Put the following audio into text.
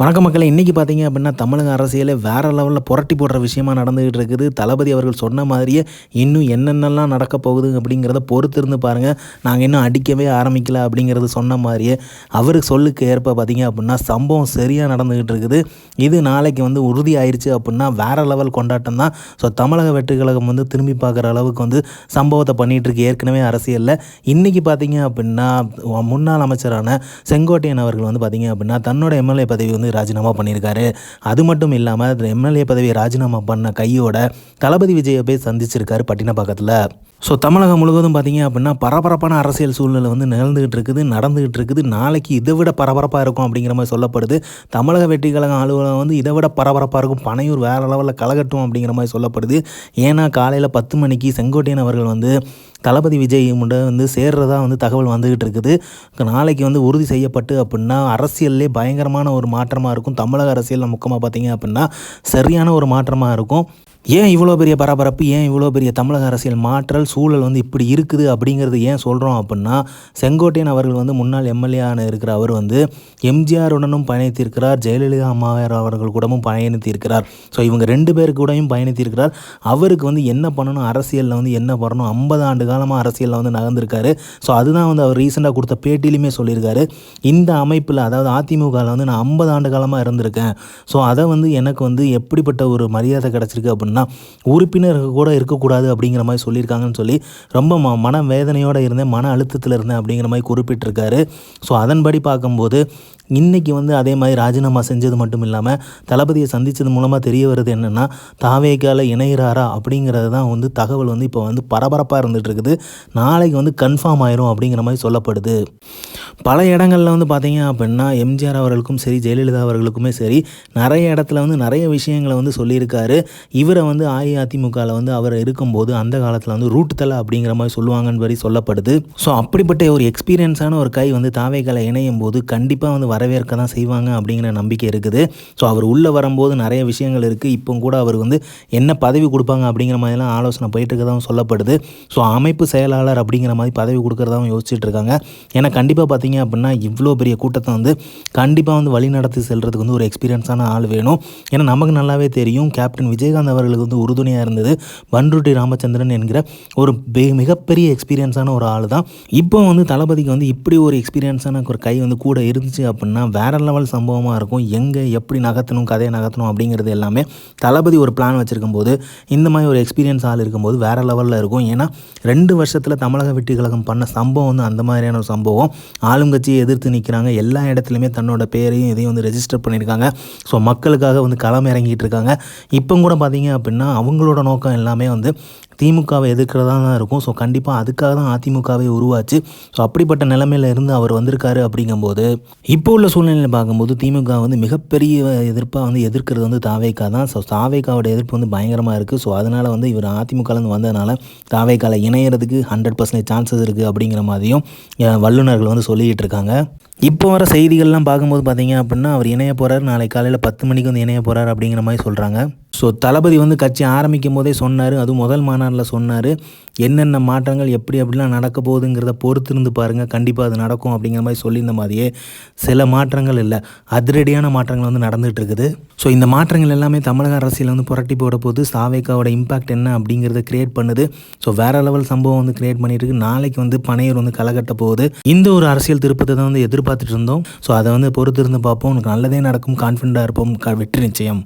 வணக்க மக்களை இன்றைக்கி பார்த்தீங்க அப்படின்னா தமிழக அரசியலே வேறு லெவலில் புரட்டி போடுற விஷயமா நடந்துகிட்டு இருக்குது. தளபதி அவர்கள் சொன்ன மாதிரியே இன்னும் என்னென்னலாம் நடக்க போகுது அப்படிங்கிறத பொறுத்திருந்து பாருங்கள் நாங்கள் இன்னும் அடிக்கவே ஆரம்பிக்கல அப்படிங்கிறது சொன்ன மாதிரியே அவருக்கு சொல்லுக்கு ஏற்ப பார்த்தீங்க அப்படின்னா சம்பவம் சரியாக நடந்துகிட்டு இருக்குது. இது நாளைக்கு வந்து உறுதி ஆயிடுச்சு அப்படின்னா வேறு லெவல் கொண்டாட்டம் தான். ஸோ தமிழக வெற்றி கழகம் வந்து திரும்பி பார்க்குற அளவுக்கு வந்து சம்பவத்தை பண்ணிகிட்ருக்கு ஏற்கனவே அரசியலில். இன்றைக்கி பார்த்தீங்க அப்படின்னா முன்னாள் அமைச்சரான செங்கோட்டையன் அவர்கள் வந்து பார்த்தீங்க அப்படின்னா தன்னோட எம்எல்ஏ பதவி வந்து ராஜினாமா பண்ணியிருக்காரு. அது மட்டும் இல்லாமல் எம்எல்ஏ பதவியை ராஜினாமா பண்ண கையோட தளபதி விஜயை போய் சந்திச்சிருக்காரு பட்டினப்பாக்கத்தில். ஸோ தமிழகம் முழுவதும் பார்த்தீங்க அப்படின்னா பரபரப்பான அரசியல் சூழ்நிலை வந்து நிகழ்ந்துகிட்டு இருக்குது நடந்துகிட்டு இருக்குது நாளைக்கு இதை விட பரபரப்பாக இருக்கும் அப்படிங்கிற மாதிரி சொல்லப்படுது. தமிழக வெற்றி கழகம் அலுவலகம் வந்து இதை விட பரபரப்பாக இருக்கும். பனையூர் வேறு லெவலில் கலகட்டும் அப்படிங்கிற மாதிரி சொல்லப்படுது. ஏன்னா காலையில் பத்து மணிக்கு செங்கோட்டையன் அவர்கள் வந்து தளபதி விஜய் முட வந்து சேர்றதா வந்து தகவல் வந்துக்கிட்டு இருக்குது நாளைக்கு வந்து உறுதி செய்யப்பட்டு அப்படின்னா அரசியல்லே பயங்கரமான ஒரு மாற்றமாக இருக்கும். தமிழக அரசியலில் முக்கியமாக பார்த்தீங்க அப்படின்னா சரியான ஒரு மாற்றமாக இருக்கும். ஏன் இவ்வளோ பெரிய பரபரப்பு? ஏன் இவ்வளோ பெரிய தமிழக அரசியல் மாற்றல் சூழல் வந்து இப்படி இருக்குது அப்படிங்கிறது ஏன் சொல்கிறோம் அப்படின்னா செங்கோட்டையன் அவர்கள் வந்து முன்னாள் எம்எல்ஏ இருக்கிற அவர் வந்து எம்ஜிஆருடனும் பயணித்திருக்கிறார் ஜெயலலிதா அம்மாவார் அவர்கள் கூடவும் பயணித்திருக்கிறார். ஸோ இவங்க ரெண்டு பேர் கூடயும் பயணித்திருக்கிறார். அவருக்கு வந்து என்ன பண்ணணும்? அரசியலில் வந்து என்ன பண்ணணும்? ஐம்பது ஆண்டு காலமாக அரசியலில் வந்து நகர்ந்திருக்காரு. ஸோ அதுதான் வந்து அவர் ரீசெண்டாக கொடுத்த பேட்டிலையுமே சொல்லியிருக்காரு. இந்த அமைப்பில் அதாவது அதிமுகவில் வந்து நான் ஐம்பது ஆண்டு காலமாக இருந்திருக்கேன். ஸோ அதை வந்து எனக்கு வந்து எப்படிப்பட்ட ஒரு மரியாதை கிடச்சிருக்கு அப்படின்னு உறுப்பினர் கூட இருக்கக்கூடாது அப்படிங்கிற மாதிரி சொல்லியிருக்காங்கன்னு சொல்லி ரொம்ப ம மன வேதனையோடு இருந்தேன் மன அழுத்தத்தில் இருந்தேன் அப்படிங்கிற மாதிரி குறிப்பிட்டிருக்காரு. ஸோ அதன்படி பார்க்கும்போது இன்றைக்கி வந்து அதே மாதிரி ராஜினாமா செஞ்சது மட்டும் இல்லாமல் தளபதியை சந்தித்தது மூலமாக தெரிய வருது என்னென்னா தாவேக்கால இணைகிறாரா அப்படிங்கிறது தான் வந்து தகவல் வந்து இப்போ வந்து பரபரப்பாக இருந்துகிட்டு இருக்குது. நாளைக்கு வந்து கன்ஃபார்ம் ஆயிரும் அப்படிங்கிற மாதிரி சொல்லப்படுது. பல இடங்களில் வந்து பார்த்தீங்க அப்படின்னா எம்ஜிஆர் அவர்களுக்கும் சரி ஜெயலலிதா அவர்களுக்குமே சரி நிறைய இடத்துல வந்து நிறைய விஷயங்களை வந்து சொல்லியிருக்காரு. இவரை வந்து அஇஅதிமுகவில் வந்து அவர் இருக்கும்போது அந்த காலத்தில் வந்து ரூட்டு தலை அப்படிங்கிற மாதிரி சொல்லுவாங்கன்னு வரை சொல்லப்படுது. ஸோ அப்படிப்பட்ட ஒரு எக்ஸ்பீரியன்ஸான ஒரு கை வந்து தாவேக்கால இணையும் போது கண்டிப்பாக வந்து வரவேற்க தான் செய்வாங்க அப்படிங்கிற நம்பிக்கை இருக்குது. ஸோ அவர் உள்ளே வரும்போது நிறைய விஷயங்கள் இருக்குது இப்போ கூட அவர் வந்து என்ன பதவி கொடுப்பாங்க அப்படிங்கிற மாதிரிலாம் ஆலோசனை போயிட்டு இருக்கதாகவும் சொல்லப்படுது. ஸோ அமைப்பு செயலாளர் அப்படிங்கிற மாதிரி பதவி கொடுக்குறதாகவும் யோசிச்சுட்டு இருக்காங்க ஏன்னா கண்டிப்பாக பார்த்தீங்க அப்படின்னா இவ்வளோ பெரிய கூட்டத்தை வந்து கண்டிப்பாக வந்து வழி நடத்தி செல்கிறதுக்கு வந்து ஒரு எக்ஸ்பீரியன்ஸான ஆள் வேணும். ஏன்னா நமக்கு நல்லாவே தெரியும். கேப்டன் விஜயகாந்த் அவர்களுக்கு வந்து உறுதுணையாக இருந்தது பன்ருட்டி ராமச்சந்திரன் என்கிற ஒரு மிகப்பெரிய எக்ஸ்பீரியன்ஸான ஒரு ஆள் தான் இப்போ வந்து தளபதிக்கு வந்து இப்படி ஒரு எக்ஸ்பீரியன்ஸான ஒரு கை வந்து கூட இருந்துச்சு அப்படின்னா அப்படின்னா வேறு லெவல் சம்பவமாக இருக்கும். எங்கே எப்படி நகர்த்தணும் கதையை நகர்த்தணும் அப்படிங்கிறது எல்லாமே தளபதி ஒரு பிளான் வச்சுருக்கும் போது இந்த மாதிரி ஒரு எக்ஸ்பீரியன்ஸ் ஆள் இருக்கும்போது வேறு லெவலில் இருக்கும். ஏன்னா ரெண்டு வருஷத்தில் தமிழக வெற்றி கழகம் பண்ண சம்பவம் வந்து அந்த மாதிரியான ஒரு சம்பவம். ஆளுங்கட்சியை எதிர்த்து நிற்கிறாங்க எல்லா இடத்துலையுமே தன்னோட பேரையும் இதையும் வந்து ரெஜிஸ்டர் பண்ணியிருக்காங்க ஸோ மக்களுக்காக வந்து களம் இறங்கிட்டு இருக்காங்க. இப்போ கூட பார்த்தீங்க அப்படின்னா அவங்களோட நோக்கம் எல்லாமே வந்து திமுகவை எதிர்க்கிறதா தான் இருக்கும். ஸோ கண்டிப்பாக அதுக்காக தான் அதிமுகவை உருவாச்சு. ஸோ அப்படிப்பட்ட நிலைமையில் இருந்து அவர் வந்திருக்காரு அப்படிங்கும்போது இப்போ உள்ள சூழ்நிலையில் பார்க்கும்போது திமுக வந்து மிகப்பெரிய எதிர்ப்பாக வந்து எதிர்க்கிறது வந்து தாவேக்கா தான். ஸோ தாவேக்காவோட எதிர்ப்பு வந்து பயங்கரமாக இருக்குது ஸோ அதனால் வந்து இவர் அதிமுகலேருந்து வந்ததுனால தாவேக்காவில் இணையிறதுக்கு ஹண்ட்ரட் பர்சன்டேஜ் சான்சஸ் இருக்குது அப்படிங்கிற மாதிரியும் வல்லுநர்கள் வந்து சொல்லிக்கிட்டு இருக்காங்க. இப்போ வர செய்திகள்லாம் பார்க்கும்போது பார்த்தீங்க அப்படின்னா அவர் இணைய போகிறார் நாளை காலையில் பத்து மணிக்கு வந்து இணைய போகிறார் அப்படிங்கிற மாதிரி சொல்கிறாங்க ஸோ தளபதி வந்து கட்சி ஆரம்பிக்கும் போதே சொன்னார் அதுவும் முதல் மாநாட்டில் சொன்னார் என்னென்ன மாற்றங்கள் எப்படி எப்படிலாம் நடக்க போகுதுங்கிறத பொறுத்திருந்து பாருங்கள் கண்டிப்பாக அது நடக்கும் அப்படிங்கிற மாதிரி சொல்லியிருந்த மாதிரியே சில மாற்றங்கள் இல்லை அதிரடியான மாற்றங்கள் வந்து நடந்துகிட்டு இருக்குது ஸோ இந்த மாற்றங்கள் எல்லாமே தமிழக அரசியல் வந்து புரட்டி போட போது சாவேக்காவோட இம்பாக்ட் என்ன அப்படிங்கிறத கிரியேட் பண்ணுது. ஸோ வேறு லெவல் சம்பவம் வந்து கிரியேட் பண்ணிட்டு இருக்கு நாளைக்கு வந்து பனையூர் வந்து களைகட்ட போகுது. இந்த ஒரு அரசியல் திருப்பத்தை தான் வந்து எதிர்பார்த்துட்டு இருந்தோம். ஸோ அதை வந்து பொறுத்திருந்து பார்ப்போம். உனக்கு நல்லதே நடக்கும் கான்ஃபிடண்ட்டாக இருப்போம் வெற்றி நிச்சயம்.